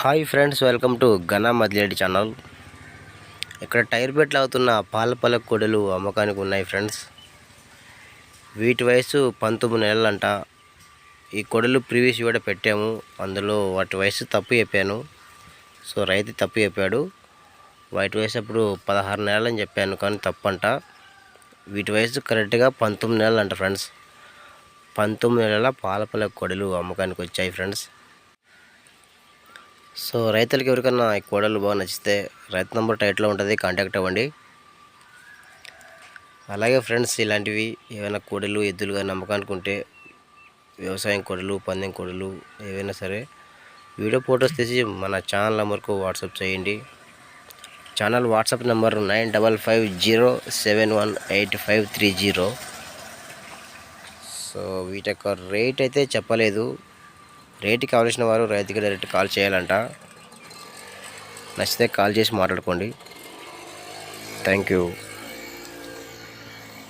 Hi friends welcome to ఘనా మదిలేడి channel. ఇక్కడ టైర్ బెట్లు అవుతున్న పాల పలక కొడలు అమ్మకానికి ఉన్నాయి ఫ్రెండ్స్. వీటి వయసు పంతొమ్మిది నెలలంట. ఈ కొడలు ప్రీవియస్ కూడా పెట్టాము. అందులో వాటి వయసు తప్పు చెప్పాను. సో రైతు తప్పు చెప్పాడు. వాటి వయసు అప్పుడు పదహారు నెలలని చెప్పాను కానీ తప్పంట. వీటి వయసు కరెక్ట్గా పంతొమ్మిది నెలలు అంట ఫ్రెండ్స్. పంతొమ్మిది నెలల పాల పలక కొడలు అమ్మకానికి వచ్చాయి ఫ్రెండ్స్. సో రైతులకి ఎవరికన్నా ఈ కోడలు బాగా నచ్చితే రైతు నంబర్ టైట్లో ఉంటుంది కాంటాక్ట్ అవ్వండి. అలాగే ఫ్రెండ్స్ ఇలాంటివి ఏమైనా కోడలు ఎద్దులుగా నమ్మకానికి ఉంటే వ్యవసాయం కోడలు పందెం కోడలు ఏవైనా సరే వీడియో ఫొటోస్ తీసి మన ఛానల్ నెంబర్కు వాట్సాప్ చేయండి. Channel WhatsApp number nine double five zero seven one eight five three zero. So వీటి యొక్క రేట్ అయితే చెప్పలేదు. రేటు కావాల్సిన వారు రైతుకి డైరెక్ట్ కాల్ చేయాలంట. నచ్చితే కాల్ చేసి మాట్లాడుకోండి. Thank you